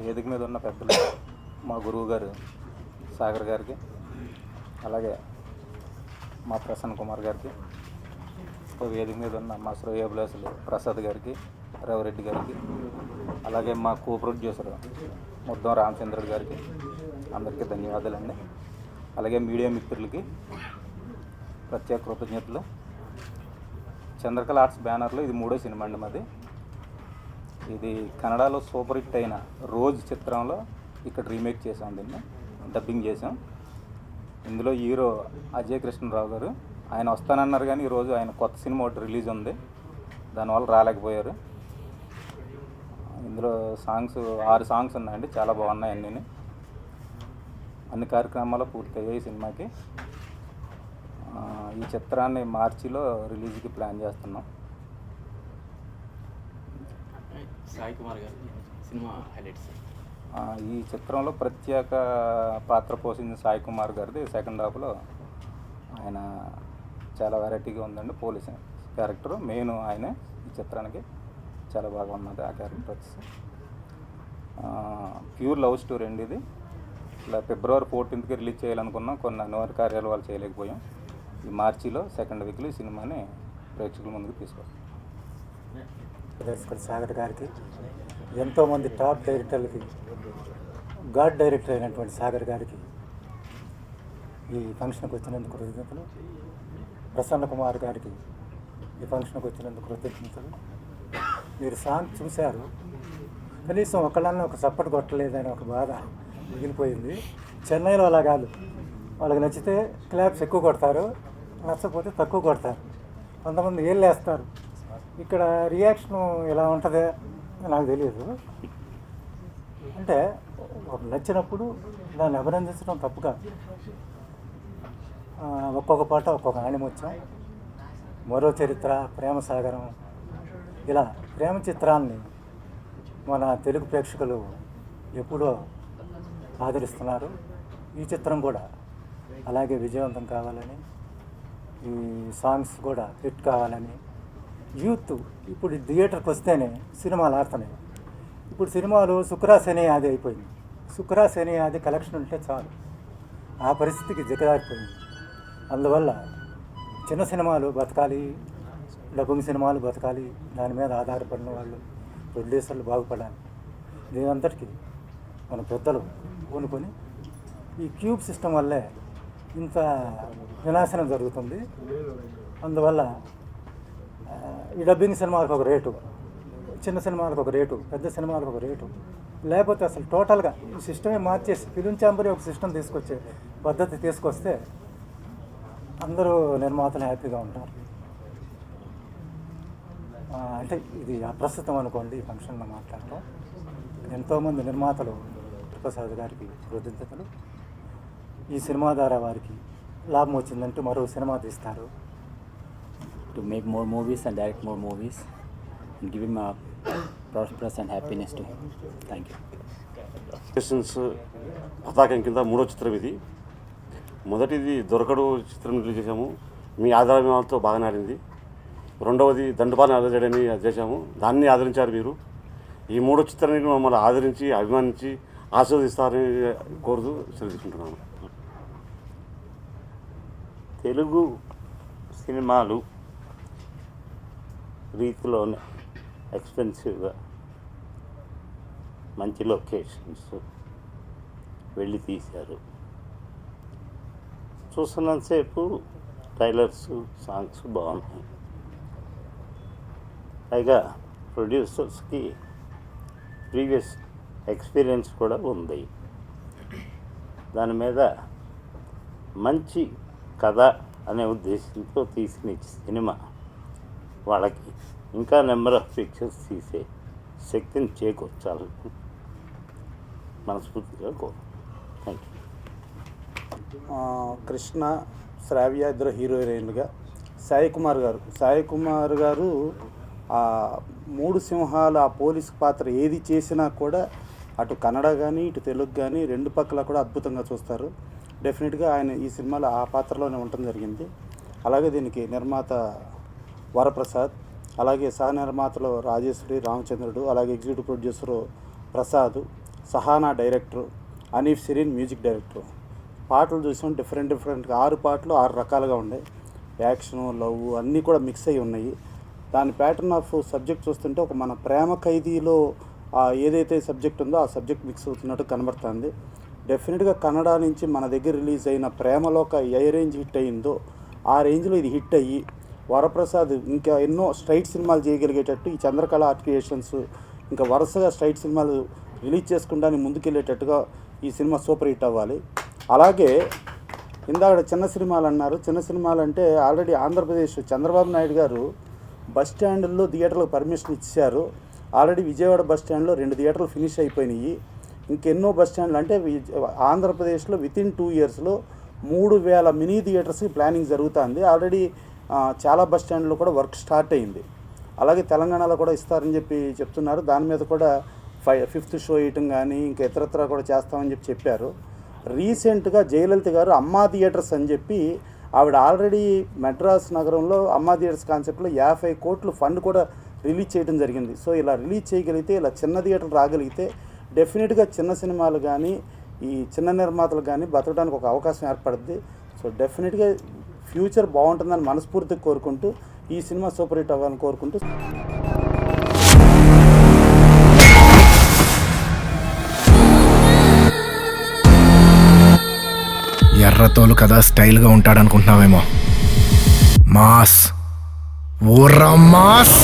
వేదిక మీద ఉన్న పెద్దలు మా గురువు గారు సాగర్ గారికి అలాగే మా ప్రసన్న కుమార్ గారికి వేదిక మీద ఉన్న మా శ్రేయోభిలాసులు ప్రసాద్ గారికి రవిరెడ్డి గారికి అలాగే మా కో ప్రొడ్యూసర్ ముద్దం రామచంద్రుడు గారికి అందరికీ ధన్యవాదాలండి. అలాగే మీడియా మిత్రులకి ప్రత్యేక కృతజ్ఞతలు. చంద్రకళ ఆర్ట్స్ బ్యానర్లో ఇది మూడో సినిమా అండి మాది. ఇది కన్నడలో సూపర్ హిట్ అయిన రోజ్ చిత్రంలో ఇక్కడ రీమేక్ చేసాం దీన్ని డబ్బింగ్ చేసాం ఇందులో హీరో అజయ్ కృష్ణరావు గారు ఆయన వస్తానన్నారు కానీ ఈరోజు ఆయన కొత్త సినిమా ఒకటి రిలీజ్ ఉంది. దానివల్ల రాలేకపోయారు. ఇందులో సాంగ్స్ ఆరు సాంగ్స్ ఉన్నాయండి చాలా బాగున్నాయి అన్నీ అన్ని కార్యక్రమాలు పూర్తయ్యాయి సినిమాకి. ఈ చిత్రాన్ని మార్చిలో రిలీజ్కి ప్లాన్ చేస్తున్నాం. సాయి కుమార్ గారి సినిమా హైలైట్స్. ఈ చిత్రంలో ప్రత్యేక పాత్ర పోషించిన సాయి కుమార్ గారిది సెకండ్ హాఫ్లో ఆయన చాలా వెరైటీగా ఉందండి. పోలీస్ క్యారెక్టర్ మెయిన్ ఆయనే ఈ చిత్రానికి చాలా బాగా ఉన్నది ఆ క్యారెక్టర్ వచ్చేసి. ప్యూర్ లవ్ స్టోరీ అండి ఇది. ఇలా ఫిబ్రవరి ఫోర్టీన్త్కి రిలీజ్ చేయాలనుకున్నాం. కొన్ని అనివార్య కార్యాలు వాళ్ళు చేయలేకపోయాం. ఈ మార్చిలో సెకండ్ వీక్లో ఈ సినిమాని ప్రేక్షకుల ముందుకు తీసుకొస్తాం. దర్శకుడు సాగర్ గారికి ఎంతోమంది టాప్ డైరెక్టర్లకి గాడ్ డైరెక్టర్ అయినటువంటి సాగర్ గారికి ఈ ఫంక్షన్కి వచ్చినందుకు కృతజ్ఞతలు ప్రసన్న కుమార్ గారికి ఈ ఫంక్షన్కి వచ్చినందుకు కృతజ్ఞతలు మీరు సాంగ్ చూశారు. కనీసం ఒకళ్ళన్నా ఒక సపోర్ట్ కొట్టలేదని ఒక బాధ మిగిలిపోయింది. చెన్నైలో అలా కాదు. వాళ్ళకి నచ్చితే క్లాప్స్ ఎక్కువ కొడతారు నచ్చకపోతే తక్కువ కొడతారు. కొంతమంది ఏళ్ళు వేస్తారు ఇక్కడ రియాక్షన్ ఎలా ఉంటుందో నాకు తెలియదు అంటే ఒక నచ్చినప్పుడు దాన్ని అభినందించడం తప్పు కాదు. ఒక్కొక్క పాట ఒక్కొక్క ఆణిముత్యం మరో చరిత్ర ప్రేమ సాగరం ఇలా ప్రేమ చిత్రాన్ని మన తెలుగు ప్రేక్షకులు ఎప్పుడో ఆదరిస్తున్నారు. ఈ చిత్రం కూడా అలాగే విజయవంతం కావాలని ఈ సాంగ్స్ కూడా హిట్ కావాలని యూత్ ఇప్పుడు థియేటర్కి వస్తేనే సినిమాలు ఆడుతున్నాయి ఇప్పుడు సినిమాలు శుక్రా శని ఆది అయిపోయింది. శుక్రా శని ఆది కలెక్షన్ ఉంటే చాలు. ఆ పరిస్థితికి దిగజారిపోయింది. అందువల్ల చిన్న సినిమాలు బతకాలి డబ్బుంగ్ సినిమాలు బతకాలి దాని మీద ఆధారపడిన వాళ్ళు ప్రొడ్యూసర్లు బాగుపడాలి. దీనంతటికీ మన పెద్దలు కొనుక్కొని ఈ క్యూబ్ సిస్టమ్ వల్లే ఇంత వినాశనం జరుగుతుంది. అందువల్ల ఈ డబ్బింగ్ సినిమాలకు ఒక రేటు. చిన్న సినిమాలకు ఒక రేటు పెద్ద సినిమాలకు ఒక రేటు. లేకపోతే అసలు టోటల్గా ఈ సిస్టమే మార్చేసి ఫిలిం ఛాంబర్ ఒక సిస్టమ్ తీసుకొచ్చే పద్ధతి తీసుకొస్తే అందరూ నిర్మాతలు హ్యాపీగా ఉంటారు. అంటే ఇది అప్రస్తుతం అనుకోండి ఈ ఫంక్షన్లో మాట్లాడటం. ఎంతోమంది నిర్మాతలు ప్రసాద్ గారికి కృతజ్ఞతలు ఈ సినిమా ద్వారా వారికి లాభం వచ్చిందంటూ మరో సినిమా తీస్తారు. To make more movies and direct more movies and give him a prosperous and happiness to him. Thank you. Stations పతాకం కింద మూడో చిత్రం ఇది. మొదటిది దొరకడు చిత్రం రిలీజ్ చేశాము. మీ ఆధారాలతో బాగానే ఆడింది. రెండవది దండపాలని ఆదరించడని చేశాము. దాన్ని ఆదరించారు మీరు. ఈ మూడో చిత్రాన్ని మమ్మల్ని ఆదరించి అభిమానించి ఆస్వాదిస్తారని కోరుతూ సెలవుకుంటున్నాను తెలుగు సినిమాలు రీతిలోనే ఎక్స్పెన్సివ్గా మంచి లొకేషన్స్ వెళ్ళి తీశారు. చూస్తున్నంతసేపు టైలర్స్ సాంగ్స్ బాగున్నాయి. పైగా ప్రొడ్యూసర్స్కి ప్రీవియస్ ఎక్స్పీరియన్స్ కూడా ఉంది. దాని మీద మంచి కథ అనే ఉద్దేశంతో తీసిన సినిమా వాళ్ళకి ఇంకా నెంబర్ ఆఫ్ పిక్చర్స్ తీసే శక్తిని చేకూర్చాలని మనస్ఫూర్తిగా కోరు థ్యాంక్ యూ కృష్ణ శ్రావ్య ఇద్దరు హీరో హీరోయిన్లుగా. సాయి కుమార్ గారు. సాయి కుమార్ గారు ఆ మూడు సింహాలు ఆ పోలీస్ పాత్ర ఏది చేసినా కూడా అటు కన్నడ కానీ ఇటు తెలుగు కానీ రెండు పక్కల కూడా అద్భుతంగా చూస్తారు. డెఫినెట్గా ఆయన ఈ సినిమాలో ఆ పాత్రలోనే ఉండటం జరిగింది. అలాగే దీనికి నిర్మాత వరప్రసాద్ అలాగే సహ నిర్మాతలు రాజేశ్వరి రామచంద్రుడు అలాగే executive producer Prasad Sahana director Anif Sireen music director. పాటలు చూసాం డిఫరెంట్ డిఫరెంట్గా ఆరు పాటలు ఆరు రకాలుగా ఉన్నాయి. యాక్షన్ లవ్ అన్నీ కూడా మిక్స్ అయి ఉన్నాయి. దాని ప్యాటర్న్ ఆఫ్ సబ్జెక్ట్ చూస్తుంటే ఒక మన ప్రేమ ఖైదీలో ఏదైతే సబ్జెక్ట్ ఉందో ఆ సబ్జెక్ట్ మిక్స్ అవుతున్నట్టు కనబడుతుంది. డెఫినెట్గా కన్నడ నుంచి మన దగ్గర రిలీజ్ అయిన ప్రేమలో ఒక ఏ రేంజ్ హిట్ అయిందో ఆ రేంజ్లో ఇది హిట్ అయ్యి వరప్రసాద్ ఇంకా ఎన్నో స్ట్రైట్ సినిమాలు చేయగలిగేటట్టు ఈ చంద్రకళ ఆర్ట్ క్రియేషన్స్ ఇంకా వరుసగా స్ట్రైట్ సినిమాలు రిలీజ్ చేసుకుంటానికి ముందుకెళ్ళేటట్టుగా ఈ సినిమా సూపర్ హిట్ అవ్వాలి. అలాగే ఇందాక చిన్న సినిమాలు అన్నారు. చిన్న సినిమాలు అంటే ఆల్రెడీ ఆంధ్రప్రదేశ్ చంద్రబాబు నాయుడు గారు బస్ స్టాండ్లో థియేటర్లకు పర్మిషన్ ఇచ్చారు. ఆల్రెడీ విజయవాడ బస్ స్టాండ్లో రెండు థియేటర్లు ఫినిష్ అయిపోయినాయి. ఇంకెన్నో బస్ స్టాండ్లు అంటే ఆంధ్రప్రదేశ్లో విత్ ఇన్ టూ ఇయర్స్లో మూడు వేల మినీ థియేటర్స్కి ప్లానింగ్ జరుగుతుంది. ఆల్రెడీ చాలా బస్ స్టాండ్లో కూడా వర్క్ స్టార్ట్ అయింది. అలాగే తెలంగాణలో కూడా ఇస్తారని చెప్పి చెప్తున్నారు. దాని మీద కూడా ఫై ఫిఫ్త్ షో వేయటం కానీ ఇంకా ఇతరత్ర కూడా చేస్తామని చెప్పి చెప్పారు. రీసెంట్గా జయలలిత గారు అమ్మా థియేటర్స్ అని చెప్పి ఆవిడ ఆల్రెడీ మెడ్రాస్ నగరంలో అమ్మా థియేటర్స్ కాన్సెప్ట్లో యాభై కోట్లు ఫండ్ కూడా రిలీజ్ చేయడం జరిగింది. సో ఇలా రిలీజ్ చేయగలిగితే ఇలా చిన్న థియేటర్ రాగలిగితే డెఫినెట్గా చిన్న సినిమాలు కానీ ఈ చిన్న నిర్మాతలు కానీ బతకడానికి ఒక అవకాశం ఏర్పడుద్ది. సో డెఫినెట్గా ఫ్యూచర్ బాగుంటుందని మనస్ఫూర్తిగా కోరుకుంటూ ఈ సినిమా సూపర్ హిట్ అవ్వాలని కోరుకుంటూ ఎర్రతోలు కదా స్టైల్గా ఉంటాడనుకుంటున్నావేమో. మాస్. ఊర్రా మాస్.